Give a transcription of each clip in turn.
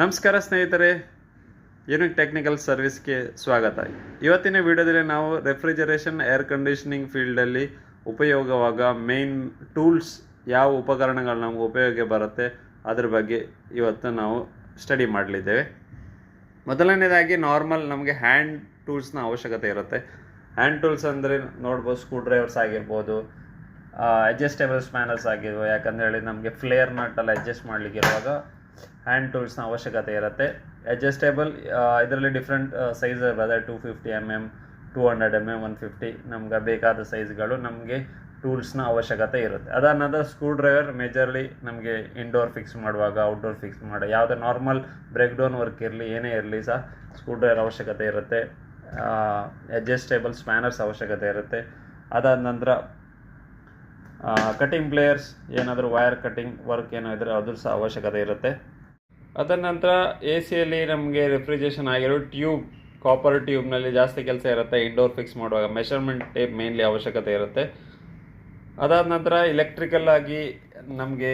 ನಮಸ್ಕಾರ ಸ್ನೇಹಿತರೆ unique technical ಸರ್ವಿಸ್ಗೆ ಸ್ವಾಗತ. ಇವತ್ತಿನ ವಿಡಿಯೋದಲ್ಲಿ ನಾವು ರೆಫ್ರಿಜರೇಷನ್ ಏರ್ ಕಂಡೀಷನಿಂಗ್ ಫೀಲ್ಡಲ್ಲಿ ಉಪಯೋಗವಾಗ ಮೇನ್ ಟೂಲ್ಸ್ ಯಾವ ಉಪಕರಣಗಳು ನಮಗೆ ಉಪಯೋಗ ಬರುತ್ತೆ, ಅದ್ರ ಬಗ್ಗೆ ಇವತ್ತು ನಾವು ಸ್ಟಡಿ ಮಾಡಲಿದ್ದೇವೆ. ಮೊದಲನೇದಾಗಿ ನಾರ್ಮಲ್ ನಮಗೆ ಹ್ಯಾಂಡ್ ಟೂಲ್ಸ್ನ ಅವಶ್ಯಕತೆ ಇರುತ್ತೆ. ಹ್ಯಾಂಡ್ ಟೂಲ್ಸ್ ಅಂದರೆ ನೋಡ್ಬೋದು ಸ್ಕ್ರೂ ಡ್ರೈವರ್ಸ್ ಆಗಿರ್ಬೋದು ಅಡ್ಜಸ್ಟೇಬಲ್ ಸ್ಪ್ಯಾನರ್ಸ್ ಆಗಿರ್ಬೋದು, ಯಾಕಂದರೆ ಹೇಳಿ ನಮಗೆ ಫ್ಲೇರ್ ನಟ್ಟಲ್ಲಿ ಅಡ್ಜಸ್ಟ್ ಮಾಡಲಿಕ್ಕೆ ಇರುವಾಗ ಹ್ಯಾಂಡ್ ಟೂಲ್ಸ್ನ ಅವಶ್ಯಕತೆ ಇರುತ್ತೆ. ಅಡ್ಜಸ್ಟೇಬಲ್ ಇದರಲ್ಲಿ ಡಿಫ್ರೆಂಟ್ ಸೈಜ್ ಬರ್ತದೆ two fifty M M two hundred M M one fifty ನಮ್ಗೆ ಬೇಕಾದ ಸೈಜ್ಗಳು ನಮಗೆ ಟೂಲ್ಸ್ನ ಅವಶ್ಯಕತೆ ಇರುತ್ತೆ. ಅದಾದ ನಂತರ ಸ್ಕ್ರೂ ಡ್ರೈವರ್ ಮೇಜರ್ಲಿ ನಮಗೆ ಇಂಡೋರ್ ಫಿಕ್ಸ್ ಮಾಡುವಾಗ ಔಟ್ಡೋರ್ ಫಿಕ್ಸ್ ಮಾಡೋ ಯಾವುದೇ ನಾರ್ಮಲ್ ಬ್ರೇಕ್ ಡೌನ್ ವರ್ಕ್ ಇರಲಿ, ಏನೇ ಇರಲಿ ಸಹ ಸ್ಕ್ರೂ ಡ್ರೈವರ್ ಅವಶ್ಯಕತೆ ಇರುತ್ತೆ. ಅಡ್ಜಸ್ಟೇಬಲ್ ಸ್ಪ್ಯಾನರ್ಸ್ ಅವಶ್ಯಕತೆ ಇರುತ್ತೆ. ಅದಾದ ನಂತರ ಕಟಿಂಗ್ ಪ್ಲೇಯರ್ಸ್ ಏನಾದರೂ ವೈರ್ ಕಟಿಂಗ್ ವರ್ಕ್ ಏನೋ ಇದ್ದರೆ ಅದ್ರ ಸಹ ಅವಶ್ಯಕತೆ ಇರುತ್ತೆ. ಅದರ ನಂತರ ಎ ಸಿಯಲ್ಲಿ ನಮಗೆ ರೆಫ್ರಿಜರೇಷನ್ ಆಗಿರೋ ಟ್ಯೂಬ್ ಕಾಪರ್ ಟ್ಯೂಬ್ನಲ್ಲಿ ಜಾಸ್ತಿ ಕೆಲಸ ಇರುತ್ತೆ ಇಂಡೋರ್ ಫಿಕ್ಸ್ ಮಾಡುವಾಗ ಮೆಷರ್ಮೆಂಟ್ ಟೇಪ್ ಮೇನ್ಲಿ ಅವಶ್ಯಕತೆ ಇರುತ್ತೆ. ಅದಾದ ನಂತರ ಇಲೆಕ್ಟ್ರಿಕಲ್ ಆಗಿ ನಮಗೆ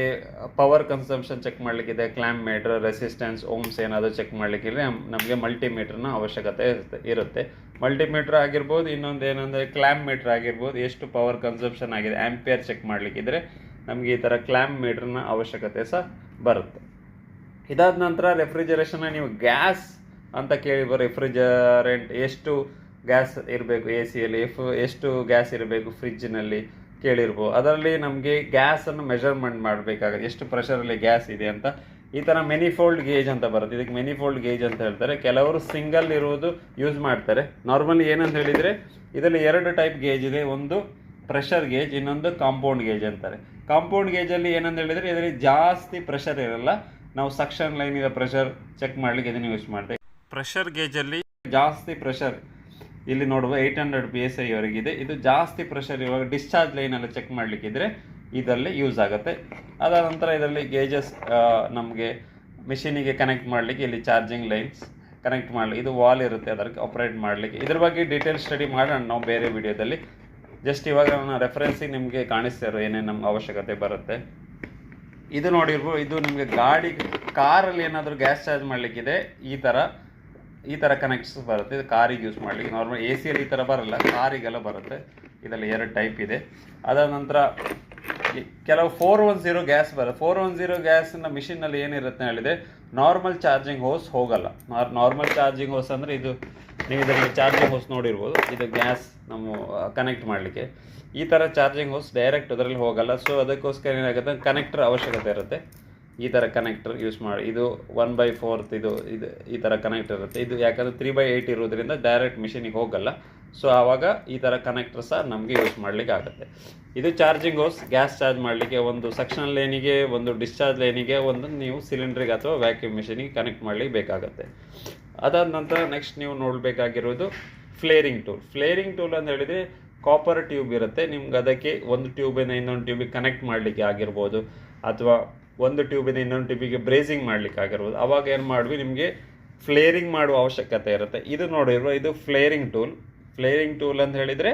ಪವರ್ ಕನ್ಸಂಪ್ಷನ್ ಚೆಕ್ ಮಾಡಲಿಕ್ಕಿದೆ ಕ್ಲ್ಯಾಮ್ ಮೀಟ್ರ್ ರೆಸಿಸ್ಟೆನ್ಸ್ ಓಮ್ಸ್ ಏನಾದರೂ ಚೆಕ್ ಮಾಡಲಿಕ್ಕಿದ್ರೆ ನಮಗೆ ಮಲ್ಟಿಮೀಟ್ರ್ನ ಅವಶ್ಯಕತೆ ಇರುತ್ತೆ. ಮಲ್ಟಿಮೀಟ್ರ್ ಆಗಿರ್ಬೋದು, ಇನ್ನೊಂದು ಏನಂದರೆ ಕ್ಲ್ಯಾಮ್ ಮೀಟ್ರ್ ಆಗಿರ್ಬೋದು, ಎಷ್ಟು ಪವರ್ ಕನ್ಸಂಪ್ಷನ್ ಆಗಿದೆ ಆ್ಯಂಪಿಯರ್ ಚೆಕ್ ಮಾಡಲಿಕ್ಕಿದ್ರೆ ನಮಗೆ ಈ ಥರ ಕ್ಲ್ಯಾಮ್ ಮೀಟ್ರ್ನ ಅವಶ್ಯಕತೆ ಸಹ ಬರುತ್ತೆ. ಇದಾದ ನಂತರ ರೆಫ್ರಿಜರೇಷನ್ನ ನೀವು ಗ್ಯಾಸ್ ಅಂತ ಕೇಳಿಬೋ ರೆಫ್ರಿಜರೆಂಟ್ ಎಷ್ಟು ಗ್ಯಾಸ್ ಇರಬೇಕು ಎ ಸಿಯಲ್ಲಿ ಎಫ್ ಎಷ್ಟು ಗ್ಯಾಸ್ ಇರಬೇಕು ಫ್ರಿಜ್ಜಿನಲ್ಲಿ ಕೇಳಿರ್ಬೋದು. ಅದರಲ್ಲಿ ನಮಗೆ ಗ್ಯಾಸನ್ನು ಮೆಷರ್ಮೆಂಟ್ ಮಾಡಬೇಕಾಗುತ್ತೆ. ಎಷ್ಟು ಪ್ರೆಷರಲ್ಲಿ ಗ್ಯಾಸ್ ಇದೆ ಅಂತ ಈ ಥರ ಮೆನಿಫೋಲ್ಡ್ ಗೇಜ್ ಅಂತ ಬರುತ್ತೆ. ಇದಕ್ಕೆ ಮೆನಿಫೋಲ್ಡ್ ಗೇಜ್ ಅಂತ ಹೇಳ್ತಾರೆ. ಕೆಲವರು ಸಿಂಗಲ್ ಇರುವುದು ಯೂಸ್ ಮಾಡ್ತಾರೆ. ನಾರ್ಮಲಿ ಏನಂತ ಹೇಳಿದರೆ, ಇದರಲ್ಲಿ ಎರಡು ಟೈಪ್ ಗೇಜ್ ಇದೆ. ಒಂದು ಪ್ರೆಷರ್ ಗೇಜ್ ಇನ್ನೊಂದು ಕಾಂಪೌಂಡ್ ಗೇಜ್ ಅಂತಾರೆ. ಕಾಂಪೌಂಡ್ ಗೇಜಲ್ಲಿ ಏನಂತ ಹೇಳಿದರೆ, ಇದರಲ್ಲಿ ಜಾಸ್ತಿ ಪ್ರೆಷರ್ ಇರಲ್ಲ. ನಾವು ಸಕ್ಷನ್ ಲೈನಿಂದ ಪ್ರೆಷರ್ ಚೆಕ್ ಮಾಡಲಿಕ್ಕೆ ಇದನ್ನು ಯೂಸ್ ಮಾಡ್ತೇವೆ. ಪ್ರೆಷರ್ ಗೇಜಲ್ಲಿ ಜಾಸ್ತಿ ಪ್ರೆಷರ್ ಇಲ್ಲಿ ನೋಡುವ ಏಯ್ಟ್ ಹಂಡ್ರೆಡ್ ಪಿ ಎಸ್ ಐವರೆಗಿದೆ ವರೆಗಿದೆ. ಇದು ಜಾಸ್ತಿ ಪ್ರೆಷರ್ ಇವಾಗ ಡಿಸ್ಚಾರ್ಜ್ ಲೈನಲ್ಲಿ ಚೆಕ್ ಮಾಡಲಿಕ್ಕಿದ್ರೆ ಇದರಲ್ಲಿ ಯೂಸ್ ಆಗುತ್ತೆ. ಅದಾದ ನಂತರ ಇದರಲ್ಲಿ ಗೇಜಸ್ ನಮಗೆ ಮಿಷಿನಿಗೆ ಕನೆಕ್ಟ್ ಮಾಡಲಿಕ್ಕೆ ಇಲ್ಲಿ ಚಾರ್ಜಿಂಗ್ ಲೈನ್ಸ್ ಕನೆಕ್ಟ್ ಮಾಡಲಿಕ್ಕೆ ಇದು ವಾಲ್ ಇರುತ್ತೆ, ಅದಕ್ಕೆ ಆಪ್ರೇಟ್ ಮಾಡಲಿಕ್ಕೆ. ಇದ್ರ ಬಗ್ಗೆ ಡೀಟೇಲ್ ಸ್ಟಡಿ ಮಾಡೋಣ ನಾವು ಬೇರೆ ವಿಡಿಯೋದಲ್ಲಿ ಜಸ್ಟ್ ಇವಾಗ ನಾನು ರೆಫರೆನ್ಸಿಗೆ ನಿಮಗೆ ಕಾಣಿಸ್ತಾ ಇರೋ ಏನೇನು ನಮ್ಗೆ ಅವಶ್ಯಕತೆ ಬರುತ್ತೆ. ಇದು ನೋಡಿರ್ಬೋದು, ಇದು ನಿಮಗೆ ಗಾಡಿ, ಕಾರಲ್ಲಿ ಏನಾದರೂ ಗ್ಯಾಸ್ ಚಾರ್ಜ್ ಮಾಡಲಿಕ್ಕಿದೆ, ಈ ಥರ ಈ ಥರ ಕನೆಕ್ಟ್ಸ್ ಬರುತ್ತೆ. ಇದು ಕಾರಿಗೆ ಯೂಸ್ ಮಾಡಲಿಕ್ಕೆ. ನಾರ್ಮಲ್ ಎ ಸಿಯಲ್ಲಿ ಈ ಥರ ಬರಲ್ಲ, ಕಾರಿಗೆಲ್ಲ ಬರುತ್ತೆ. ಇದರಲ್ಲಿ ಎರಡು ಟೈಪ್ ಇದೆ. ಅದಾದ ನಂತರ ಕೆಲವು ಫೋರ್ ಒನ್ ಜೀರೋ ಗ್ಯಾಸ್ ಬರುತ್ತೆ. ಫೋರ್ ಒನ್ ಝೀರೋ ಗ್ಯಾಸ್ನ ಮಿಷಿನಲ್ಲಿ ಏನಿರುತ್ತೆ ಹೇಳಿದೆ ನಾರ್ಮಲ್ ಚಾರ್ಜಿಂಗ್ ಹೋಸ್ ಹೋಗಲ್ಲ. ನಾರ್ಮಲ್ ಚಾರ್ಜಿಂಗ್ ಹೋಸ್ ಅಂದರೆ ಇದು ನೀವು ಇದರಲ್ಲಿ ಚಾರ್ಜಿಂಗ್ ಹೋಸ್ ನೋಡಿರ್ಬೋದು. ಇದು ಗ್ಯಾಸ್ ನಮ್ಮ ಕನೆಕ್ಟ್ ಮಾಡಲಿಕ್ಕೆ. ಈ ಥರ ಚಾರ್ಜಿಂಗ್ ಹೋಸ್ ಡೈರೆಕ್ಟ್ ಅದರಲ್ಲಿ ಹೋಗಲ್ಲ. ಸೊ ಅದಕ್ಕೋಸ್ಕರ ಏನಾಗುತ್ತೆ? ಕನೆಕ್ಟರ್ ಅವಶ್ಯಕತೆ ಇರುತ್ತೆ. ಈ ಥರ ಕನೆಕ್ಟರ್ ಯೂಸ್ ಮಾಡಿ, ಇದು ಒನ್ ಬೈ ಫೋರ್ತ್ ಇದು ಇದು ಈ ಥರ ಕನೆಕ್ಟರ್ ಇರುತ್ತೆ. ಇದು ಯಾಕಂದರೆ ತ್ರೀ ಬೈ ಏಯ್ಟ್ ಇರೋದ್ರಿಂದ ಡೈರೆಕ್ಟ್ ಮಿಷಿನಿಗೆ ಹೋಗಲ್ಲ. ಸೊ ಆವಾಗ ಈ ಥರ ಕನೆಕ್ಟರ್ ಸಹ ನಮಗೆ ಯೂಸ್ ಮಾಡಲಿಕ್ಕೆ ಆಗುತ್ತೆ. ಇದು ಚಾರ್ಜಿಂಗ್ ಹೋಸ್ ಗ್ಯಾಸ್ ಚಾರ್ಜ್ ಮಾಡಲಿಕ್ಕೆ ಒಂದು ಸಕ್ಷನ್ ಲೈನಿಗೆ ಒಂದು ಡಿಸ್ಚಾರ್ಜ್ ಲೈನಿಗೆ ಒಂದು ನೀವು ಸಿಲಿಂಡ್ರಿಗೆ ಅಥವಾ ವ್ಯಾಕ್ಯೂಮ್ ಮಿಷಿನಿಗೆ ಕನೆಕ್ಟ್ ಮಾಡಲಿಕ್ಕೆ ಬೇಕಾಗುತ್ತೆ. ಅದಾದ ನಂತರ ನೆಕ್ಸ್ಟ್ ನೀವು ನೋಡಬೇಕಾಗಿರೋದು ಫ್ಲೇರಿಂಗ್ ಟೂಲ್ ಫ್ಲೇರಿಂಗ್ ಟೂಲ್ ಅಂತ ಹೇಳಿದರೆ ಕಾಪರ್ ಟ್ಯೂಬ್ ಇರುತ್ತೆ. ನಿಮ್ಗೆ ಅದಕ್ಕೆ ಒಂದು ಟ್ಯೂಬಿಂದ ಇನ್ನೊಂದು ಟ್ಯೂಬಿಗೆ ಕನೆಕ್ಟ್ ಮಾಡಲಿಕ್ಕೆ ಆಗಿರ್ಬೋದು. ಅಥವಾ ಒಂದು ಟ್ಯೂಬಿಂದ ಇನ್ನೊಂದು ಟ್ಯೂಬಿಗೆ ಬ್ರೇಸಿಂಗ್ ಮಾಡಲಿಕ್ಕೆ ಆಗಿರ್ಬೋದು. ಅವಾಗ ಏನು ಮಾಡ್ವಿ? ನಿಮಗೆ ಫ್ಲೇರಿಂಗ್ ಮಾಡುವ ಅವಶ್ಯಕತೆ ಇರುತ್ತೆ. ಇದು ನೋಡಿರುವ ಇದು ಫ್ಲೇರಿಂಗ್ ಟೂಲ್ ಫ್ಲೇರಿಂಗ್ ಟೂಲ್ ಅಂತ ಹೇಳಿದರೆ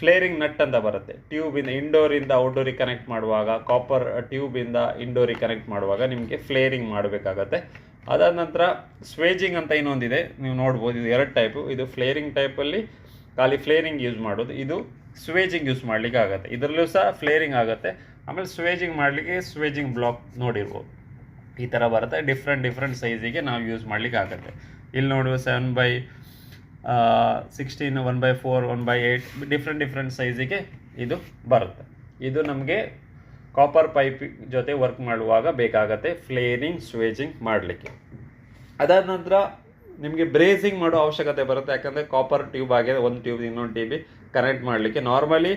ಫ್ಲೇರಿಂಗ್ ನಟ್ ಅಂತ ಬರುತ್ತೆ. ಟ್ಯೂಬಿಂದ ಇಂಡೋರಿಂದ ಔಟ್ಡೋರಿಗೆ ಕನೆಕ್ಟ್ ಮಾಡುವಾಗ ಕಾಪರ್ ಟ್ಯೂಬಿಂದ ಇಂಡೋರಿಗೆ ಕನೆಕ್ಟ್ ಮಾಡುವಾಗ ನಿಮಗೆ ಫ್ಲೇರಿಂಗ್ ಮಾಡಬೇಕಾಗತ್ತೆ. ಅದಾದ ನಂತರ ಸ್ವೇಜಿಂಗ್ ಅಂತ ಇನ್ನೊಂದಿದೆ. ನೀವು ನೋಡ್ಬೋದು, ಇದು ಎರಡು ಟೈಪು ಇದು ಫ್ಲೇರಿಂಗ್ ಟೈಪಲ್ಲಿ ಖಾಲಿ ಫ್ಲೇರಿಂಗ್ ಯೂಸ್ ಮಾಡೋದು ಇದು ಸ್ವೇಜಿಂಗ್ ಯೂಸ್ ಮಾಡಲಿಕ್ಕೆ ಆಗುತ್ತೆ. ಇದರಲ್ಲೂ ಸಹ ಫ್ಲೇರಿಂಗ್ ಆಗುತ್ತೆ. ಆಮೇಲೆ ಸ್ವೇಜಿಂಗ್ ಮಾಡಲಿಕ್ಕೆ ಸ್ವೇಜಿಂಗ್ ಬ್ಲಾಕ್ ನೋಡಿರ್ಬೋದು. ಈ ಥರ ಬರುತ್ತೆ. ಡಿಫ್ರೆಂಟ್ ಡಿಫ್ರೆಂಟ್ ಸೈಜಿಗೆ ನಾವು ಯೂಸ್ ಮಾಡಲಿಕ್ಕೆ ಆಗುತ್ತೆ. ಇಲ್ಲಿ ನೋಡುವ seven by sixteen one by four one by eight different different ಸೈಜಿಗೆ ಇದು ಬರುತ್ತೆ. ಇದು ನಮಗೆ ಕಾಪರ್ ಪೈಪ್ ಜೊತೆ ವರ್ಕ್ ಮಾಡುವಾಗ ಬೇಕಾಗತ್ತೆ ಫ್ಲೇರಿಂಗ್ ಸ್ವೇಜಿಂಗ್ ಮಾಡಲಿಕ್ಕೆ. ಅದಾದ ನಂತರ ನಿಮಗೆ ಬ್ರೇಸಿಂಗ್ ಮಾಡೋ ಅವಶ್ಯಕತೆ ಬರುತ್ತೆ, ಯಾಕಂದರೆ ಕಾಪರ್ ಟ್ಯೂಬ್ ಆಗಿದೆ, ಒಂದು ಟ್ಯೂಬ್ ಇನ್ನೊಂದು ಟ್ಯೂಬಿ ಕನೆಕ್ಟ್ ಮಾಡಲಿಕ್ಕೆ. ನಾರ್ಮಲಿ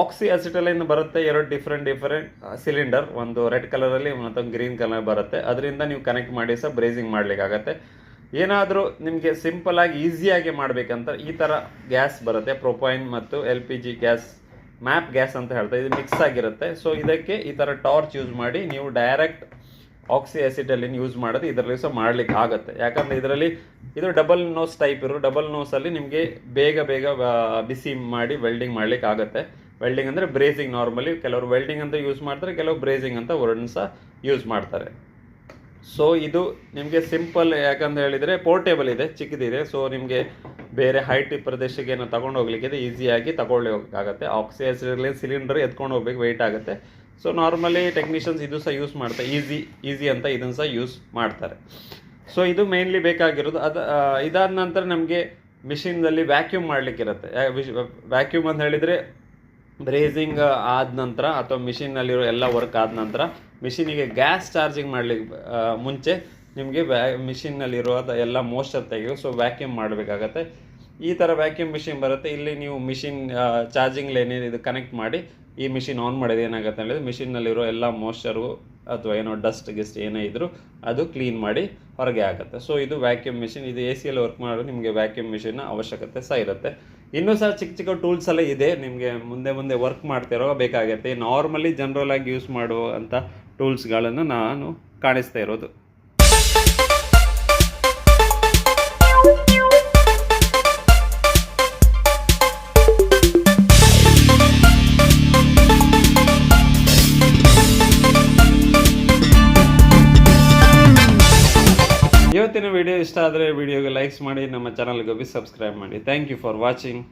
ಆಕ್ಸಿ ಅಸಿಟಲೈನ್ ಬರುತ್ತೆ, ಎರಡು ಡಿಫ್ರೆಂಟ್ ಡಿಫ್ರೆಂಟ್ ಸಿಲಿಂಡರ್ ಒಂದು ರೆಡ್ ಕಲರಲ್ಲಿ ಮತ್ತೊಂದು ಗ್ರೀನ್ ಕಲರ್ ಬರುತ್ತೆ. ಅದರಿಂದ ನೀವು ಕನೆಕ್ಟ್ ಮಾಡಿ ಸಹ ಬ್ರೇಸಿಂಗ್ ಮಾಡಲಿಕ್ಕಾಗತ್ತೆ ಏನಾದರೂ ನಿಮಗೆ ಸಿಂಪಲ್ ಆಗಿ ಈಸಿಯಾಗಿ ಮಾಡಬೇಕಂತ ಈ ಥರ ಗ್ಯಾಸ್ ಬರುತ್ತೆ. ಪ್ರೊಪೈನ್ ಮತ್ತು L P G gas map gas ಅಂತ ಹೇಳ್ತಾರೆ ಇದು. ಮಿಕ್ಸ್ ಆಗಿರುತ್ತೆ. ಸೊ ಇದಕ್ಕೆ ಈ ಥರ ಟಾರ್ಚ್ ಯೂಸ್ ಮಾಡಿ, ನೀವು ಡೈರೆಕ್ಟ್ ಆಕ್ಸಿ ಆ್ಯಸಿಡಲ್ಲಿ ಯೂಸ್ ಮಾಡೋದು ಇದರಲ್ಲಿ ಸಹ ಮಾಡ್ಲಿಕ್ಕೆ ಆಗುತ್ತೆ. ಯಾಕಂದರೆ ಇದರಲ್ಲಿ ಇದು ಡಬಲ್ ನೋಸ್ ಟೈಪ್ ಇರೋ ಡಬಲ್ ನೋಸಲ್ಲಿ ನಿಮಗೆ ಬೇಗ ಬೇಗ ಬಿಸಿ ಮಾಡಿ ವೆಲ್ಡಿಂಗ್ ಮಾಡ್ಲಿಕ್ಕೆ ಆಗುತ್ತೆ. ವೆಲ್ಡಿಂಗ್ ಅಂದರೆ ಬ್ರೇಸಿಂಗ್ ನಾರ್ಮಲಿ ಕೆಲವರು ವೆಲ್ಡಿಂಗ್ ಅಂತ ಯೂಸ್ ಮಾಡ್ತಾರೆ, ಕೆಲವರು ಬ್ರೇಸಿಂಗ್ ಅಂತ ವರ್ಡ್ನ ಸಹ ಯೂಸ್ ಮಾಡ್ತಾರೆ. ಸೊ ಇದು ನಿಮಗೆ ಸಿಂಪಲ್ ಯಾಕಂತ ಹೇಳಿದರೆ ಪೋರ್ಟೇಬಲ್ ಇದೆ, ಚಿಕ್ಕದಿದೆ. ಸೊ ನಿಮಗೆ ಬೇರೆ ಹೈಟ್ ಪ್ರದೇಶಕ್ಕೆ ಏನೋ ತಗೊಂಡು ಹೋಗ್ಲಿಕ್ಕೆ ಈಸಿಯಾಗಿ ತಗೊಳ್ಳಿ ಹೋಗೋಕ್ಕಾಗತ್ತೆ. ಆಕ್ಸಿಜನ್ ಸಿಲಿಂಡರ್ ಎತ್ಕೊಂಡು ಹೋಗ್ಬೇಕು ವೆಯ್ಟ್ ಆಗುತ್ತೆ. ಸೊ ನಾರ್ಮಲಿ ಟೆಕ್ನಿಷಿಯನ್ಸ್ ಇದು ಸಹ ಯೂಸ್ ಮಾಡ್ತಾರೆ. ಈಸಿ ಈಸಿ ಅಂತ ಇದನ್ನು ಸಹ ಯೂಸ್ ಮಾಡ್ತಾರೆ. ಸೊ ಇದು ಮೇನ್ಲಿ ಬೇಕಾಗಿರೋದು. ಅದು ಇದಾದ ನಂತರ ನಮಗೆ ಮಿಷಿನ್ದಲ್ಲಿ ವ್ಯಾಕ್ಯೂಮ್ ಮಾಡಲಿಕ್ಕಿರುತ್ತೆ. ವ್ಯಾಕ್ಯೂಮ್ ಅಂತ ಹೇಳಿದರೆ ಬ್ರೇಸಿಂಗ್ ಆದ ನಂತರ ಅಥವಾ ಮಿಷಿನ್ನಲ್ಲಿರೋ ಎಲ್ಲ ವರ್ಕ್ ಆದ ನಂತರ ಮಿಷಿನಿಗೆ ಗ್ಯಾಸ್ ಚಾರ್ಜಿಂಗ್ ಮಾಡಲಿಕ್ಕೆ ಮುಂಚೆ ನಿಮಗೆ ವ್ಯಾ ಮಿಷಿನ್ನಲ್ಲಿರೋ ಎಲ್ಲ ಮೋಶ್ಚರ್ ತೆಗೆದು ಸೊ ವ್ಯಾಕ್ಯೂಮ್ ಮಾಡಬೇಕಾಗತ್ತೆ. ಈ ಥರ ವ್ಯಾಕ್ಯೂಮ್ ಮಿಷಿನ್ ಬರುತ್ತೆ. ಇಲ್ಲಿ ನೀವು ಮಿಷಿನ್ ಚಾರ್ಜಿಂಗ್ ಲೈನ್ ಇದು ಕನೆಕ್ಟ್ ಮಾಡಿ ಈ ಮಿಷಿನ್ ಆನ್ ಮಾಡಿದ್ರೆ ಏನಾಗುತ್ತೆ ಹೇಳಿದ್ರೆ ಮಿಷಿನ್ನಲ್ಲಿರೋ ಎಲ್ಲ ಮೋಸ್ಚರು ಅಥವಾ ಏನೋ ಡಸ್ಟ್ ಗಿಸ್ಟ್ ಏನೇ ಇದ್ದರೂ ಅದು ಕ್ಲೀನ್ ಮಾಡಿ ಹೊರಗೆ ಆಗುತ್ತೆ ಸೊ ಇದು ವ್ಯಾಕ್ಯೂಮ್ ಮಿಷಿನ್ ಇದು ಎ ಸಿಯಲ್ಲಿ ವರ್ಕ್ ಮಾಡೋ ನಿಮಗೆ ವ್ಯಾಕ್ಯೂಮ್ ಮಿಷಿನ್ನ ಅವಶ್ಯಕತೆ ಸಹ ಇರುತ್ತೆ. ಇನ್ನೂ ಸಹ ಚಿಕ್ಕ ಚಿಕ್ಕ ಟೂಲ್ಸ್ ಎಲ್ಲ ಇದೆ. ನಿಮಗೆ ಮುಂದೆ ಮುಂದೆ ವರ್ಕ್ ಮಾಡ್ತಿರೋ ಬೇಕಾಗುತ್ತೆ. ನಾರ್ಮಲಿ ಜನರಲ್ ಆಗಿ ಯೂಸ್ ಮಾಡುವಂಥ ಟೂಲ್ಸ್ಗಳನ್ನು ನಾನು ಕಾಣಿಸ್ತಾ ಇರೋದು. ಇವತ್ತಿನ ವಿಡಿಯೋ ಇಷ್ಟ ಆದರೆ ವಿಡಿಯೋಗೆ ಲೈಕ್ಸ್ ಮಾಡಿ, ನಮ್ಮ ಚಾನಲ್ಗೆ ಹೋಗಿ ಸಬ್ಸ್ಕ್ರೈಬ್ ಮಾಡಿ. Thank you for watching